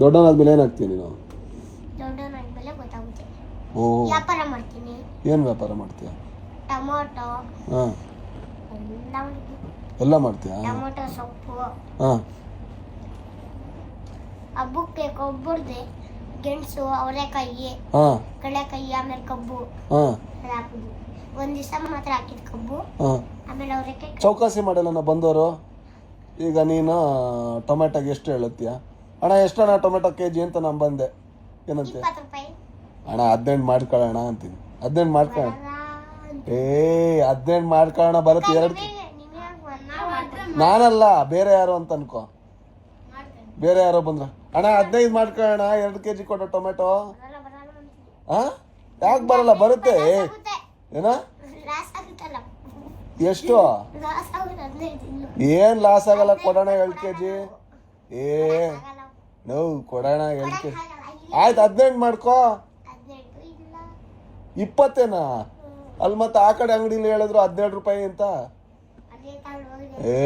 ದೊಡ್ಡವನಾದ್ಮೇಲೆ ಏನಾಗ್ತೀನಿ ನೀನು? ದೊಡ್ಡವನಾದ್ಮೇಲೆ ಗೊತ್ತಾಗುತ್ತೆ. ಓ. ವ್ಯಾಪಾರ ಮಾಡ್ತೀನಿ. ಏನು ವ್ಯಾಪಾರ ಮಾಡ್ತೀಯ? ಟೊಮೊಟೊ. ಹಾಂ. ಎಲ್ಲ ಮಾಡ್ತೀಯ? ಟೊಮೊಟೊ ಸೊಪ್ಪು. ಹಾಂ. ಹಬ್ಬಕ್ಕೆ ಕೊಬ್ಬರ್ದೆ ಗೆಣಸು ಅವರೆಕಾಯಿ ಹಾಂ. ಕಡಲೆಕಾಯಿ ಆಮೇಲೆ ಕಬ್ಬು. ಹಾಂ. ಹಾಕುದು ಒಂದು ಒಂದ್ ದಿವಸ ಮಾತ್ರ ಹಾಕಿದ ಕಬ್ಬು. ಹಾಂ. ಆಮೇಲೆ ಅವರೆಕಾಯಿ. ಚೌಕಾಸಿ ಮಾಡಲ್ಲ ನಾ ಬಂದವರು? ಈಗ ನೀನು ಟೊಮೆಟೊಗೆ ಎಷ್ಟು ಹೇಳುತ್ತೀಯ ಅಣ್ಣ ಎಷ್ಟಣ್ಣ ಟೊಮೆಟೊ ಕೆ ಜಿ ಅಂತ ನಾನು ಬಂದೆ. ಏನಂತೆ? ಅಣ್ಣ ಹದಿನೆಂಟು ಮಾಡ್ಕೊಳ್ಳೋಣ ಅಂತೀನಿ. ಹದಿನೆಂಟು ಮಾಡ್ಕೊಳ್ಳೋಣ. ಏ ಹದಿನೆಂಟು ಮಾಡ್ಕೊಳ್ಳೋಣ ಬರುತ್ತೆ ಎರಡು. ನಾನಲ್ಲ ಬೇರೆ ಯಾರು ಅಂತ ಅನ್ಕೋ. ಬೇರೆ ಯಾರೋ ಬಂದ್ರ. ಅಣ್ಣ ಹದಿನೈದು ಮಾಡ್ಕೊಳ್ಳೋಣ ಎರಡು ಕೆ ಜಿ ಕೊಟ್ಟ ಟೊಮೆಟೊ. ಹಾಂ ಯಾಕೆ ಬರಲ್ಲ ಬರುತ್ತೆ. ಏನ? ಎಷ್ಟು? ಏನ್ ಲಾಸ್ ಆಗಲ್ಲ ಕೊಡೋಣ ಎರಡು ಕೆ ಜಿ ಏ. ನೋವು ಕೊಡೋಣ ಹೇಳ್ತೀನಿ ಆಯ್ತು ಹದಿನೆಂಟು ಮಾಡ್ಕೋ. ಇಪ್ಪತ್ತೇನಾ? ಅಲ್ಲಿ ಮತ್ತೆ ಆ ಕಡೆ ಅಂಗಡಿಲಿ ಹೇಳಿದ್ರು ಹದಿನೇಳು ರೂಪಾಯಿ ಅಂತ. ಏ